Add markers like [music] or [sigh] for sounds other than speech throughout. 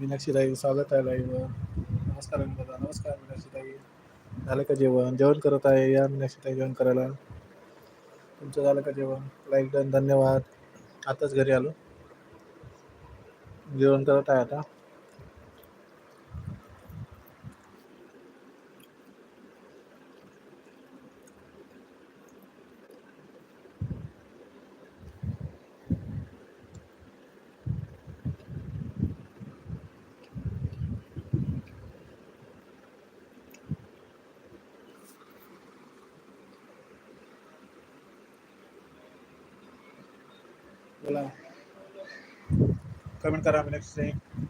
मीनाक्षी राई स्वागत आहे लाईव्ह नमस्कार दादा नमस्कार मीनाक्षी ताई झालं का जेवण? जेवण करत आहे या मीनाक्षी ताई जेवण करायला. तुमचं झालं का जेवण? लाईक डन धन्यवाद. आताच घरी आलो. जेवण करत आहे आता. कमेंट करा मीनाक्षी ताई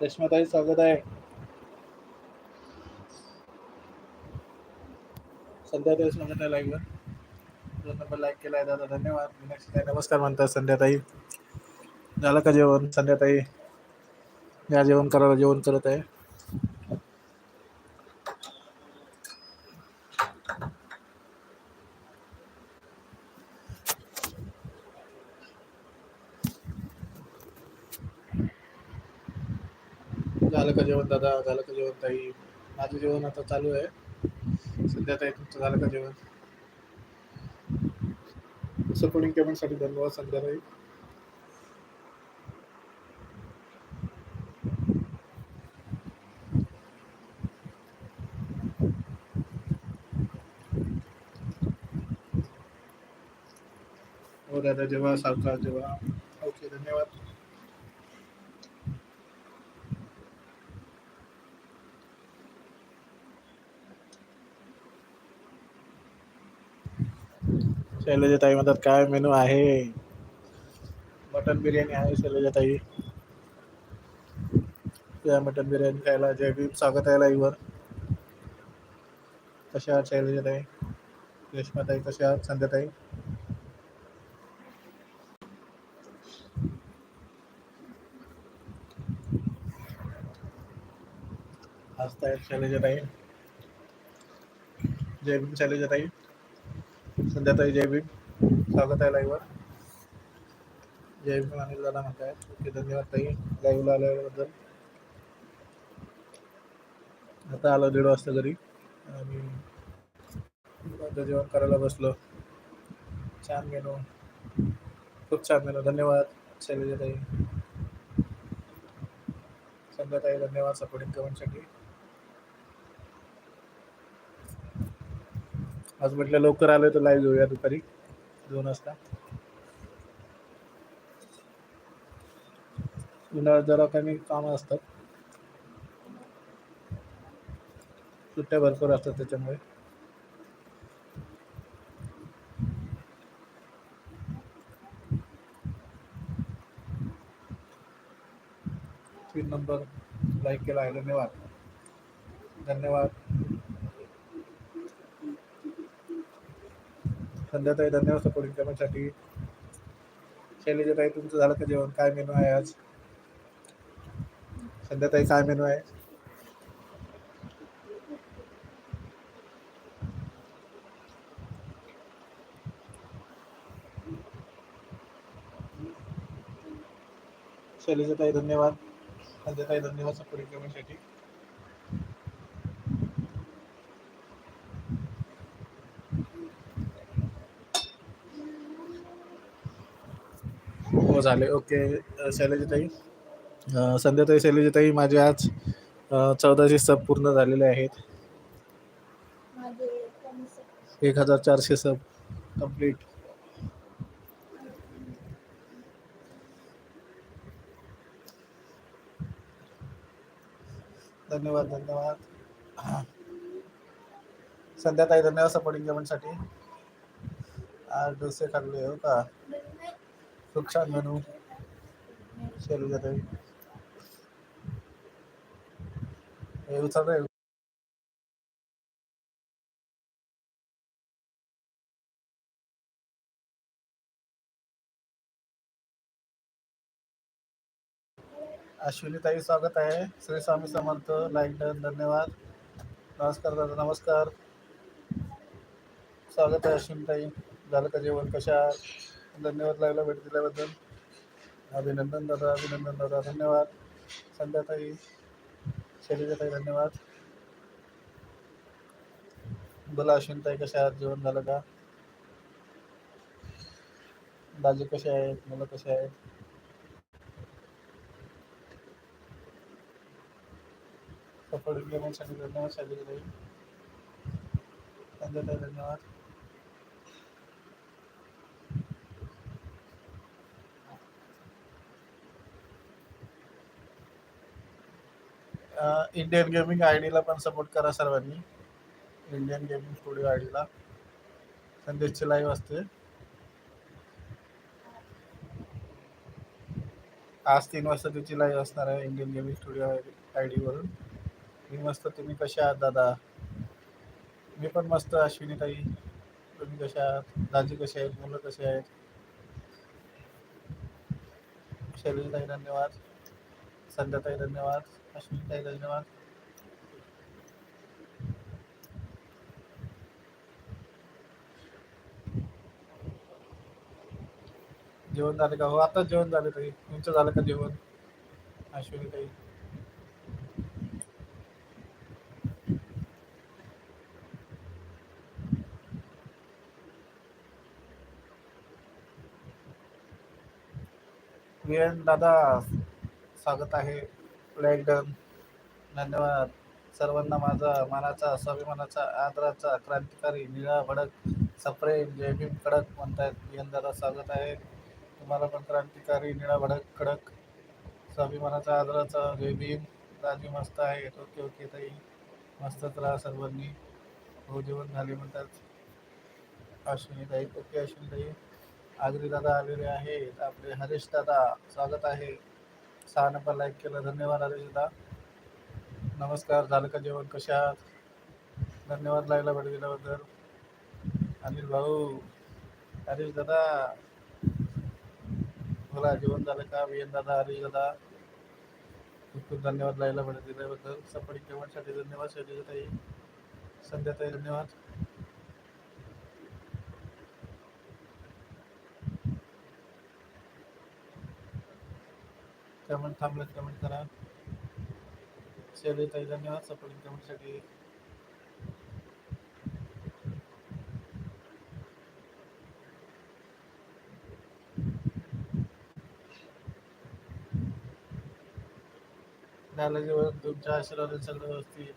रेश्माताई स्वागत आहे. संध्याताई स्वागत आहे लाईव्हवर दोन नंबर लाईक केला आहे दादा धन्यवाद. मीनाक्षीताई नमस्कार म्हणतात संध्याताई झालं का जेवण? संध्याताई या जेवण करायला जेवण करत आहे झालं का जेवण दादा झालं का जेवण ताई? माझं जेवण आता चालू आहे. सध्या ताई तुमचं झालं का जेवण? सपोर्टिंग पेमेंटसाठी धन्यवाद संध्याताई हो दादा जेव्हा सावकाश जेव्हा ओके धन्यवाद शैलजा ताई म्हणतात काय मेनू आहे? मटन बिर्याणी आहे शैलजा ताई. या मटन बिर्याणी खायला जय स्वागत आहे लाईव्हवर कशा आहात शैलजा ताई? रेश्मा ताई कशा आहात? संध्याताई हसतायत शैलजा ताई. जय भीम शैलजा ताई. संध्याताई जय भीम. स्वागत आहे लाईव्हवर जय भीम अनिल दादा म्हणतायत ओके धन्यवाद ताई. लाईव्हला आल्याबद्दल. आता आलो दीड वाजता घरी. आणि आता जेवण करायला बसलो. छान मेनू. खूप छान मेनू. धन्यवाद शैलजा ताई. संध्या ताई धन्यवाद सपोर्टिंग कमेंटसाठी आज म्हटलं लवकर आलोय तर लाईव्ह घेऊया दुपारी. दोन वाजता. उन्हाळ्यात जरा कमी कामं असतात. सुट्ट्या भरपूर असतात त्याच्यामुळे. तीन नंबर लाईक केला आहे. धन्यवाद. धन्यवाद. संध्याताई धन्यवाद सपोर्टिंग करण्यासाठी. शैलेजा ताई तुमचं झालं का जेवण? काय मेनू आहे आज? संध्याताई काय मेनू आहे? शैलेजा ताई धन्यवाद. संध्याताई धन्यवाद सपोर्टिंग करण्यासाठी. हो, झाले. ओके अ, शैलजाताई. संध्याताई शैलजाताई माझे आज चौदाशे सब पूर्ण झालेले आहेत. एक हजार चारशे सब कंप्लीट धन्यवाद धन्यवाद. संध्याताई धन्यवाद सपोर्टिंग कमेंटसाठी आज डोसे खाल्ले हो का? खूप छान मेनू शैलजाताई हे। उचल रे अश्विनी ताई, स्वागत आहे श्री स्वामी समर्थ लाईक डन धन्यवाद। नमस्कार दादा, नमस्कार। स्वागत आहे अश्विनी ताई। झालं का जेवण कशा? धन्यवाद लाईव्हला भेट दिल्याबद्दल. अभिनंदन दादा अभिनंदन दादा धन्यवाद. संध्याताई शैलजाताई धन्यवाद. बोला अश्विनताई कशा आहात? जेवण झालं का? दाजी कसे आहेत? मुलं कसे आहेत? सपोर्ट गेमसाठी धन्यवाद शैलजाताई. संध्याताई धन्यवाद. इंडियन गेमिंग आय डीला पण सपोर्ट करा सर्वांनी. इंडियन गेमिंग स्टुडिओ आय डीला संदेशची लाईव्ह असते. आज तीन वाजता त्याची लाईव्ह असणार आहे इंडियन गेमिंग स्टुडिओ आय डीवरून मी मस्त तुम्ही कशा आहात दादा? मी पण मस्त अश्विनी ताई तुम्ही कशा आहात? दाजी कसे आहेत? मुलं कसे आहेत? शैलजाताई धन्यवाद. संध्याताई धन्यवाद. अश्विनीताई धन्यवाद जेवण झालं का हो? आता जेवण झालं ताई तुमचं झालं का जेवण? अश्विनी ताई. वीरेन दादा स्वागत आहे. लाईक um, धन्यवाद. सर्वांना माझा मानाचा स्वाभिमानाचा आदराचा क्रांतिकारी निळा भडक सप्रेम जय भीम कडक म्हणतायत. वीरेन स्वागत आहे. तुम्हाला पण क्रांतिकारी निळा भडक कडक स्वाभिमानाचा आदराचा जय भीम. राजी मस्त आहे. ओके ओके ताई. मस्तच राहा सर्वांनी. हो जेवण झाले म्हणतात. अश्विनी ताई ओके अश्विनी ताई. आगरी दादा आलेले आहेत. आपले हरीश दादा स्वागत आहे. सहा नंबर लाईक केलं. धन्यवाद आदेशदा दादा नमस्कार. झालं का जेवण? कशा आहात? धन्यवाद लाईला भेट दिल्याबद्दल. अनिल भाऊ हरीश दादा. बोला जेवण झालं का? वियन दादा हरीश दादा. खूप खूप धन्यवाद लाईला भेट दिल्याबद्दल. सपोर्टिंग जेवणसाठी धन्यवाद शैलजाताई संध्याताई धन्यवाद. कमेंट थांबलं कमेंट करा. शैलीताई धन्यवाद सपोर्टिंग कमेंटसाठी झालं तुमच्या आशीर्वाद सगळं व्यवस्थित.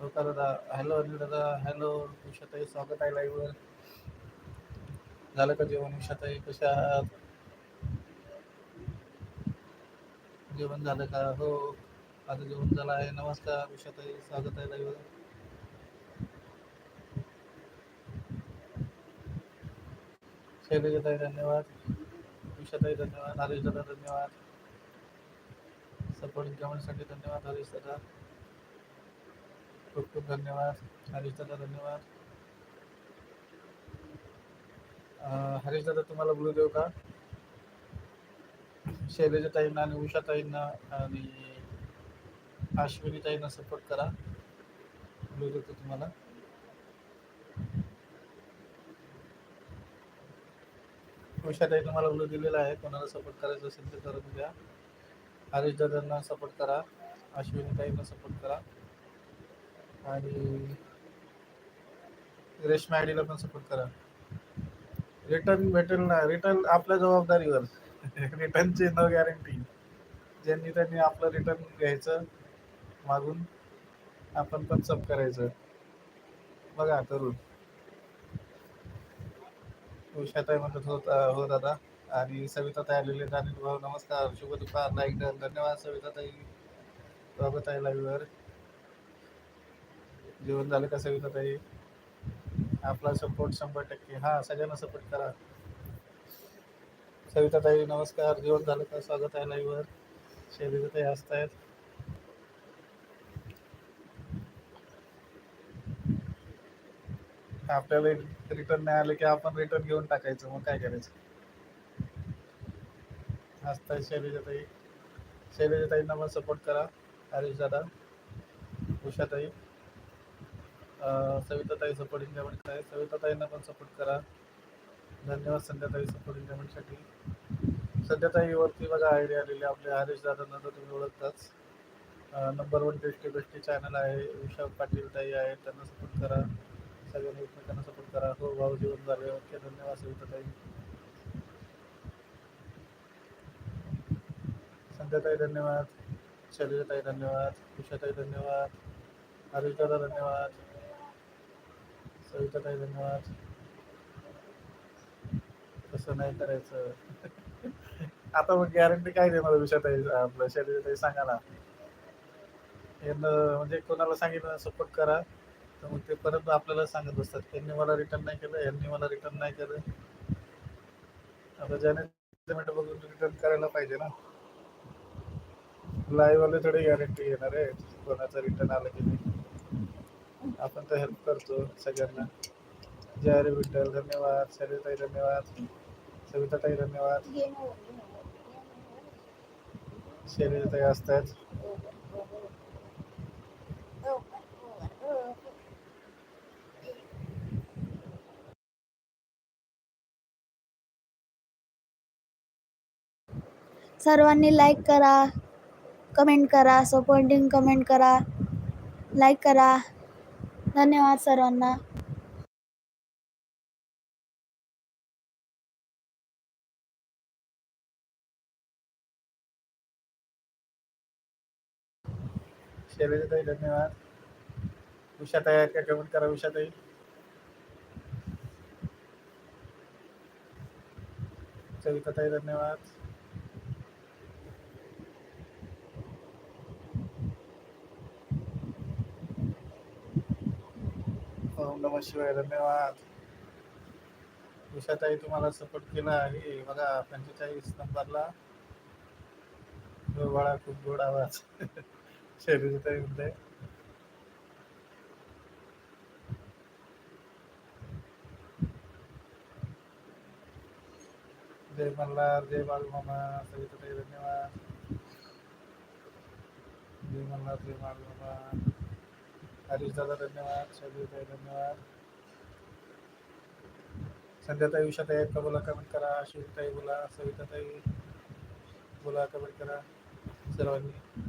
हो दादा हॅलो अनिल दादा हॅलो उषाताई स्वागत आहे लाईव्हवर झालं का जेवण उषाताई कशा आहात? जेवण झालं का? हो. माझं जेवण झालं आहे. नमस्कार उषाताई. स्वागत आहे लाईव्ह शैलजाताई धन्यवाद. उषाताई धन्यवाद. हरीश दादा धन्यवाद. सपोर्टिंग कमेंटसाठी धन्यवाद हरीश दादा खूप खूप धन्यवाद. हरीश दादा धन्यवाद. हरीश दादा तुम्हाला बोलू देऊ का? शैलजाताईंना आणि उषाताईंना आणि अश्विनीताईंना सपोर्ट करा. बोलू देतो तुम्हाला. उषाताई तुम्हाला उलू दिलेला आहे. कोणाला सपोर्ट करायचं असेल तर करून द्या. हरीश दादांना सपोर्ट करा. अश्विनीताईंना सपोर्ट करा. आणि रेशमा आयडीला पण सपोर्ट करा. रिटर्न भेटेल ना? रिटर्न आपल्या जबाबदारीवर. रिटर्नची नो गॅरंटी ज्यांनी त्यांनी आपलं रिटर्न घ्यायचं मागून आपण पण सब करायचं. बघा करून उषाताई म्हणत होत हो दादा. आणि सविता ताई आलेले अनिल भाऊ नमस्कार. शुभ दुपार. लाईक डन धन्यवाद सविता ताई. स्वागत आहे लाईव्हवर जेवण झालं का सविता ताई? आपला सपोर्ट शंभर टक्के. हा सगळ्यांना सपोर्ट करा. कविताताई नमस्कार. जेवण झालं का? स्वागत आहे लाईव्हवर शैलीताई ताई हसतायत. आपल्याला रिटर्न नाही आलं की आपण रिटर्न घेऊन टाकायचं. मग काय करायचं? हसताय शैलीजाताई शैलीजाताईंना पण सपोर्ट करा. हरीश दादा उषाताई. सविताताई सपोर्टिंग कमेंट आहे सविताताईंना पण सपोर्ट करा. धन्यवाद संध्याताई सपोर्टिंग इंटरमेंटसाठी संध्याताईवरती बघा आयडिया आलेली आपल्या हरीश दादांना तर तुम्ही ओळखताच. Number one tasty bestie channel आहे. उषा पाटील ताई आहे. त्यांना सपोर्ट करा. सगळ्यांनी एकमेकांना सपोर्ट करा. हो भाऊ जीवन झाले ओके धन्यवाद सविताताई. संध्याताई धन्यवाद. शैलजाताई धन्यवाद. उषाताई धन्यवाद. हरीश दादा धन्यवाद. सविताताई धन्यवाद. तसं नाही करायचं. आता मग गॅरंटी काय देणार विषय आपलं शरीर ताई सांगा ना. यानं म्हणजे कोणाला सांगितलं सपोर्ट करा. तर मग ते परत आपल्याला सांगत असतात त्यांनी मला रिटर्न नाही केलं यांनी मला रिटर्न नाही केलं. आता ज्याने बघून रिटर्न करायला पाहिजे ना. लाईव्ह वाले थोडी गॅरंटी घेणार आहे कोणाचं रिटर्न आलं की नाही. आपण तर हेल्प करतो सगळ्यांना. जय हरी विठ्ठल धन्यवाद. शरीर धन्यवाद. सविताताई धन्यवाद. शैलजाताई असतात. सर्वांनी लाईक करा कमेंट करा सपोर्टिंग कमेंट करा लाईक करा. धन्यवाद सर्वांना. शैलजाताई धन्यवाद उषाताई आहेत का? कमेंट करा उषाताई सविताताई धन्यवाद. ओम नम शिवाय धन्यवाद. उषाताई तुम्हाला सपोर्ट केला आहे. बघा पंचेचाळीस नंबरला. बाळा खूप गोड आवाज. [laughs] शैलजाताई म्हणते जय मल्हार जय बाळूमामा सविताताई धन्यवाद. जय मल्हार जय बाळूमामा हरीश दादा धन्यवाद शैलीताई धन्यवाद संध्याताई उषाताई आहेत का बोला कमेंट करा शिवताई बोला सविताताई बोला कमेंट करा सर्वांनी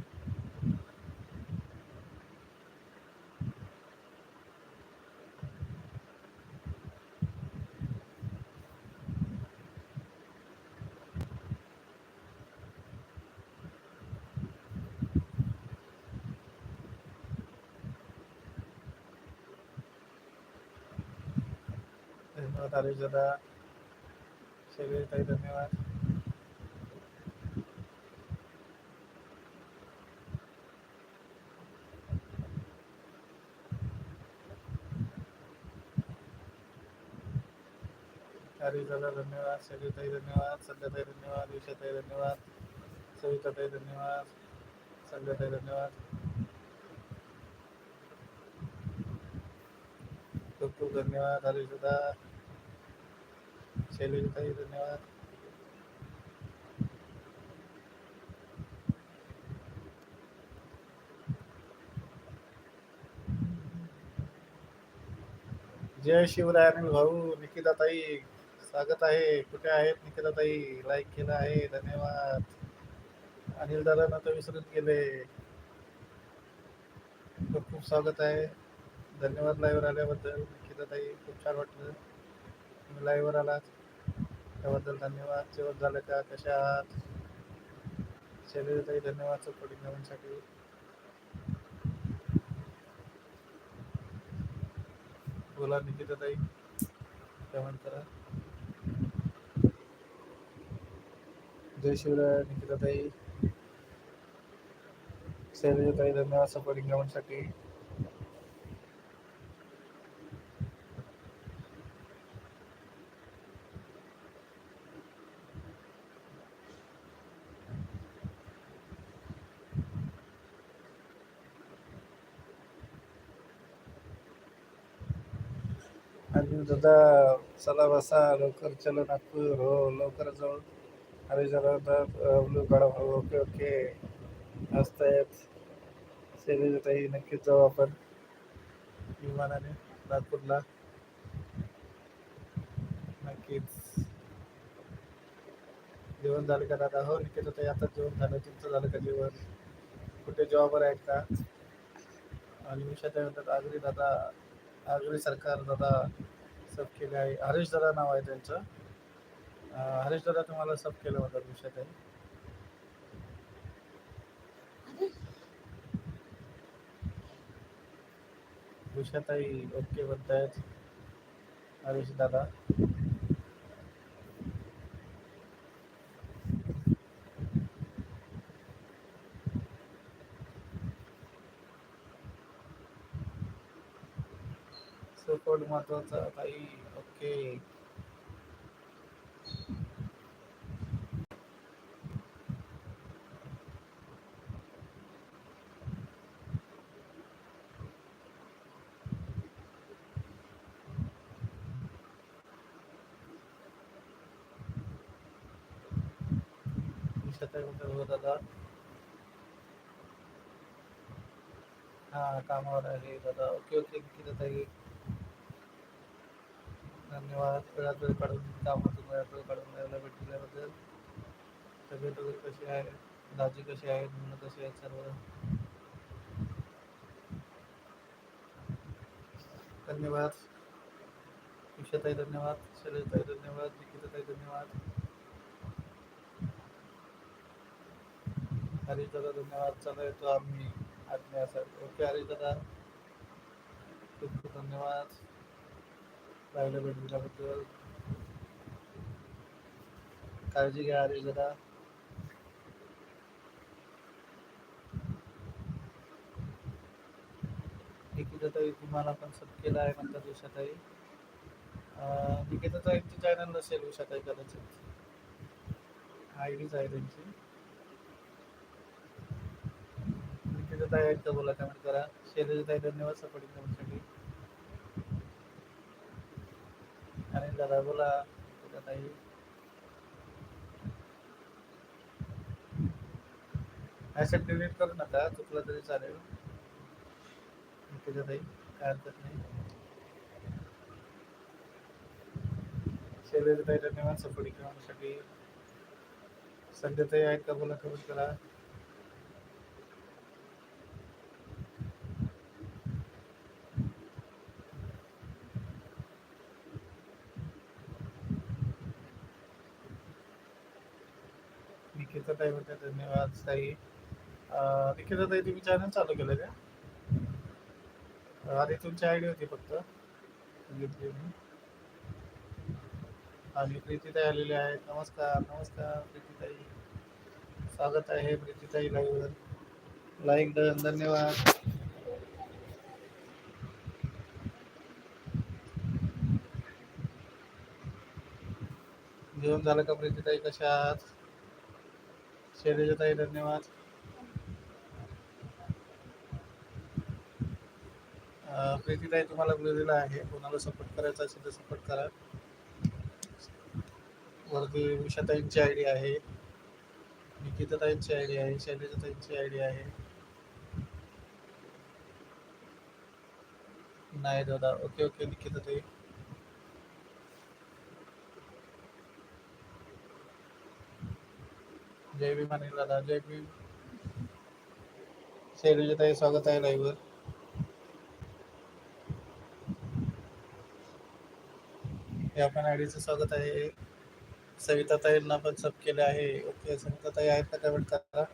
धन्यवाद जरा दादा काही धन्यवाद. दादा धन्यवाद शैलेशताई धन्यवाद संध्याताई धन्यवाद ईशाताई धन्यवाद सविताताई धन्यवाद संध्याताई धन्यवाद. खूप खूप धन्यवाद हरीश शैलजताई धन्यवाद जय शिवराय अनिल भाऊ निकिताताई स्वागत आहे. कुठे आहेत? निकिताताई लाईक केलं आहे. धन्यवाद. अनिल दादांना तर विसरून गेले. खूप खूप स्वागत आहे. धन्यवाद लाईव्हवर आल्याबद्दल. निकिताताई खूप छान वाटलं. तुम्ही लाईव्हवर आलात. त्याबद्दल धन्यवाद. जेवण झालं का? कशा आहात? ताई धन्यवाद. सपोर्टिंग नवीनसाठी बोला निकिताताई. जेवण करा. जय शिवराय निकिताताई. ताई धन्यवाद. सपोर्टिंग नवीनसाठी दादा चला बसा लवकर चला नागपूर. हो लवकर जाऊ. अरे जरा ब्लू काढा हो ओके ओके. मस्त आहेत. शैलजाताई नक्कीच जाऊ आपण. विमानाने नागपूरला. नक्कीच. जेवण झालं का दादा? हो निकेत ताई आता जेवण झालं. तुमचं झालं का जेवण? कुठे जॉबवर आहेत का? आणि मिशा म्हणतात आगरी दादा आगरी सरकार दादा. सब केले आहे. हरीश दादा नाव आहे त्यांचं. हरेश दादा तुम्हाला सब केलं होतं विषयात आहे उषाताई ओके म्हणतायत हरीश दादा. सपोर्ट महत्त्वाचा ताई ओके. उषाताई हो दादा. हा कामावर आहे दादा. ओके ओके किती ताई धन्यवाद वेळात वेळ काढून कामातून वेळ काढून वेळेला भेट दिल्याबद्दल तब्येत वगैरे कशी आहे? दाजी कशी आहेत? मुलं कशी आहेत सर्व? धन्यवाद. ईशाताई धन्यवाद. शैलजताई धन्यवाद. निकिताताई धन्यवाद. हरीश दादा धन्यवाद. चला येतो आम्ही. आत्म्यासाठी ओके हरीश दादा खूप खूप धन्यवाद. राहिलं भेट दिल्याबद्दल काळजी घ्या हरीश जरा. निकिताताई तुम्हाला पण सब केला आहे म्हणतात उषाताई. अं, निकिताताईंची चॅनल नसेल उषाताई कदाचित. आय डीच आहे त्यांची. निकिताताई आहेत का बोला कमेंट करा. शैलजाताई धन्यवाद सपोर्टिंग कमेंटसाठी आणि दादा बोला. निकिताताई. ॲसेट डिलीट करू नका चुकलं तरी चालेल. त्याच्यात काय हरकत नाही. शैलजाताई धन्यवाद सपोर्टिंग कमेंटसाठी संध्याताई आहेत का बोला कमेंट करा. निकिता ताई म्हणते धन्यवाद ताई. अं, ताई तुम्ही चॅनल चालू केलं का? आधी तुमची आयडी होती फक्त. आणि प्रीतीताई आलेले आहेत. नमस्कार नमस्कार प्रीतीताई. स्वागत आहे प्रीतीताई लाईव्हवर लाईक डन धन्यवाद. जेवण झालं का प्रीतीताई? कशा आहात? शैलजाताई धन्यवाद. प्रीतीताई तुम्हाला ब्लू दिला आहे. कोणाला सपोर्ट करायचा असेल तर सपोर्ट करा. वरती उषाताईंची आय डी आहे. निकिताताईंची आय डी आहे. शैलजाताईंची आय डी आहे. नाही दादा. ओके ओके निकिताताई. जय भीम अनिल दादा. जय भीम. शैलजाताई स्वागत आहे लाईव्हवर या पण आयडीचं स्वागत आहे. सविताताईंना पण सब केले आहे. ओके सविताताई आहेत का कमेंट करा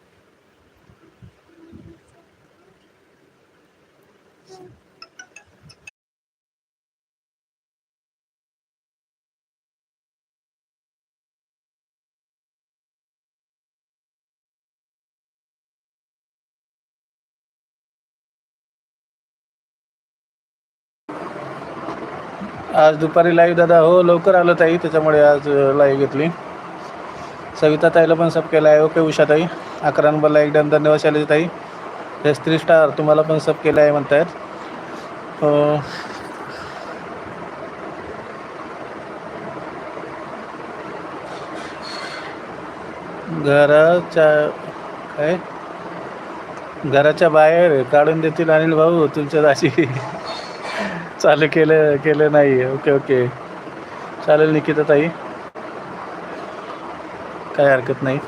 आज दुपारी लाईव्ह दादा हो लवकर आलो ताई त्याच्यामुळे आज लाईव्ह घेतली. सविता ताईला पण सब केला आहे ओके उषा ताई. अकरा नंबरला एक डन धन्यवाद शालेज ताई. एस थ्री स्टार तुम्हाला पण सब केलं आहे म्हणतायत घराच्या काय? घराच्या बाहेर काढून देतील अनिल भाऊ तुमच्या दाशी चालू केलं केलं नाही. Okay okay. चालेल निकिता ताई काय हरकत नाही.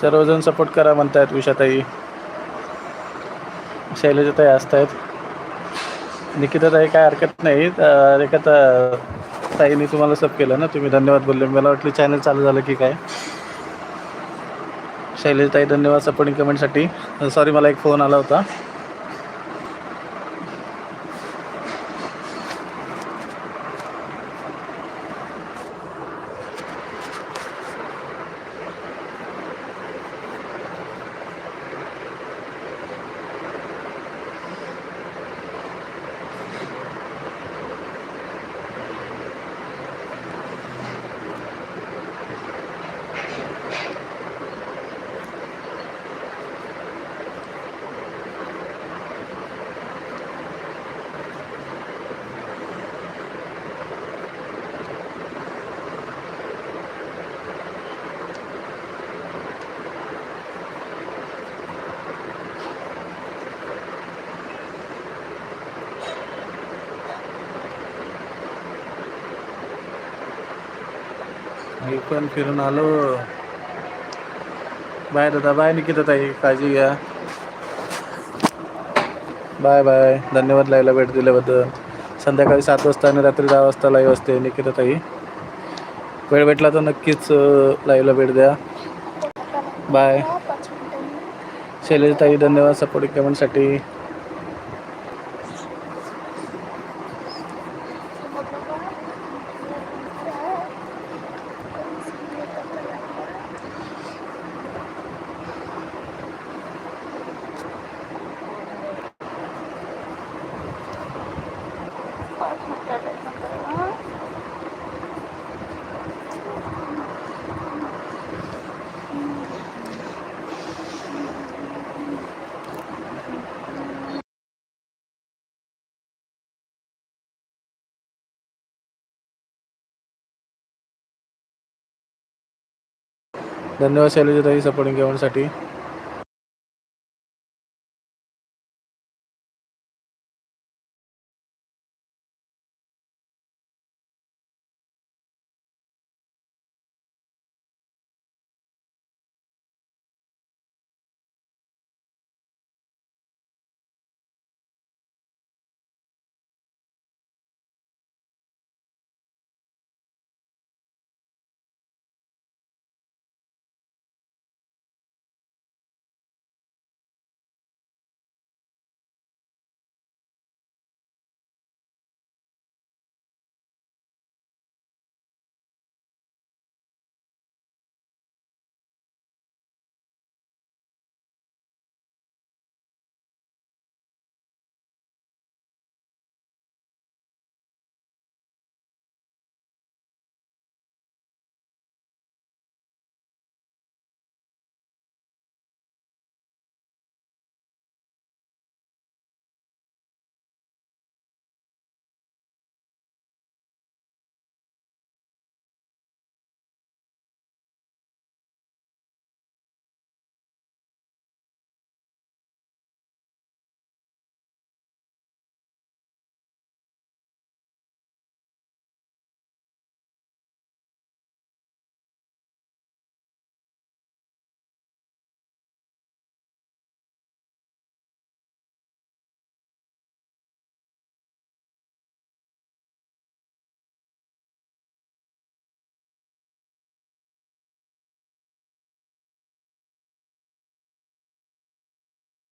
सर्वजण सपोर्ट करा म्हणतायत विषाताई शैलजाताई असतायत. निकिता ताई काय हरकत नाही. रेखा ताईने तुम्हाला सब केलं ना? तुम्ही धन्यवाद बोलले. मला वाटलं चॅनल चालू झालं की काय? शैलेशताई धन्यवाद सपोर्टिंग कमेंटसाठी सॉरी मला एक फोन आला होता. मी पण फिरून आलो. बाय दादा बाय निकिता ताई काळजी घ्या. Bye bye. धन्यवाद लाईव्हला भेट दिल्याबद्दल. संध्याकाळी सात वाजता आणि रात्री दहा वाजता लाईव्ह असते निकिता ताई. वेळ भेटला तर नक्कीच लाईव्हला भेट द्या. बाय. शैलेश ताई धन्यवाद सपोर्टिंग कमेंटसाठी. धन्यवाद शैलजाताई ताई सपोर्टिंग कमेंटसाठी